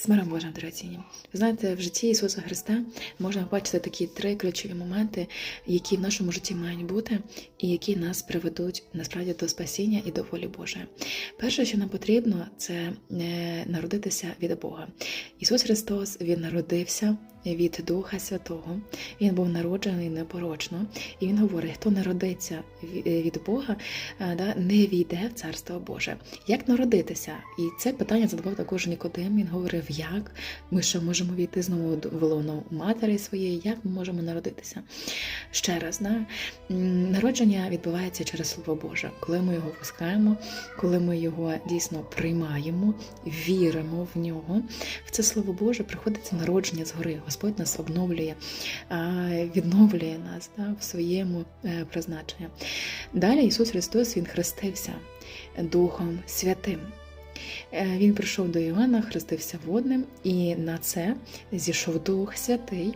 З миром Божим, дорогоцінні. Ви знаєте, в житті Ісуса Христа можна побачити такі три ключові моменти, які в нашому житті мають бути, і які нас приведуть насправді до спасіння і до волі Божої. Перше, що нам потрібно, це е, народитися від Бога. Ісус Христос Він народився від Духа Святого. Він був народжений непорочно, і Він говорить: хто народиться від Бога, е, не війде в Царство Боже. Як народитися? І це питання задавав також Нікодим. Він говорив, як ми ще можемо війти знову до- в лоно матері своєї, як ми можемо народитися. Ще раз, да? народження відбувається через Слово Боже, коли ми його пускаємо, коли ми його дійсно приймаємо, віримо в нього. В це Слово Боже приходиться народження згори. Господь нас обновлює, відновлює нас да, в своєму е, призначенні. Далі Ісус Христос Він хрестився Духом Святим. Е, Він прийшов до Івана, хрестився водним, і на це зійшов Дух Святий.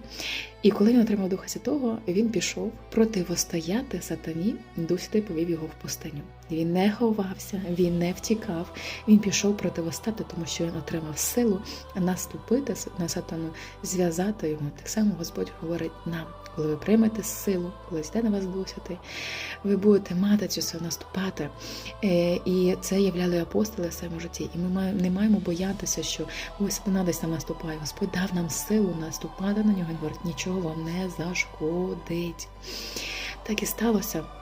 І коли він отримав Духа Святого, він пішов противостояти сатані, Дух Святий повів його в пустиню. Він не ховався, він не втікав, він пішов противостати, тому що він отримав силу наступити на сатану, зв'язати його. Так само Господь говорить нам, коли ви приймете силу, коли йде на вас Дух ви будете мати цю силу наступати. Е, І це являли апостоли в своєму житті. І ми не маємо боятися, що ось сатана десь нам наступає. Господь дав нам силу наступати на нього. Він говорить, нічого вам не зашкодить. Так і сталося.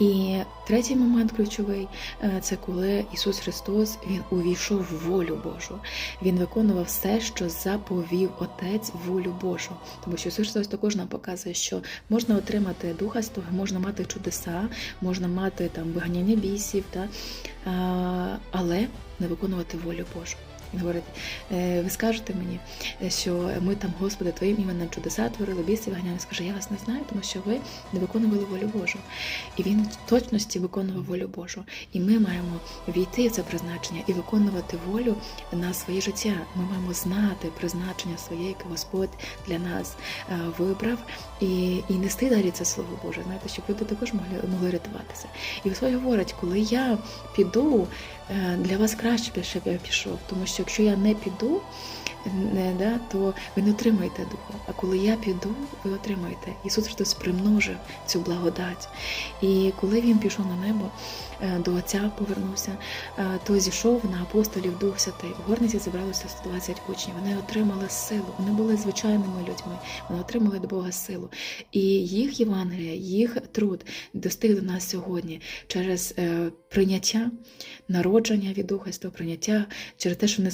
І третій момент ключовий е, це коли Ісус Христос Він увійшов в волю Божу. Він виконував все, що заповів Отець волю Божу. Тому що Ісус Христос також нам показує, що можна отримати Духа Святого, можна мати чудеса, можна мати там виганяння бісів, та, але не виконувати волю Божу. Він говорить, «Е, ви скажете мені, е, що ми там, Господи, Твоїм іменем чудеса творили, біси виганяли. Він скаже, я вас не знаю, тому що ви не виконували волю Божу. І він в точності виконував волю Божу. І ми маємо війти в це призначення і виконувати волю на своє життя. Ми маємо знати призначення своє, яке Господь для нас е, вибрав, і, і нести далі це слово Боже. Знаєте, щоб люди також могли, могли рятуватися. І Господь говорить, коли я піду, для вас краще, б, щоб я пішов, тому що якщо я не піду, не, да, то ви не отримаєте духу. А коли я піду, ви отримаєте. Ісус Христос примножив цю благодать. І коли він пішов на небо, е, до Отця повернувся, е, то зійшов на апостолів Дух Святий. У горниці зібралося 120 учнів. Вони отримали силу. Вони були звичайними людьми. Вони отримали від Бога силу. І їх Євангелія, їх труд достиг до нас сьогодні через е, прийняття, народження від Духа Святого, прийняття через те, що вони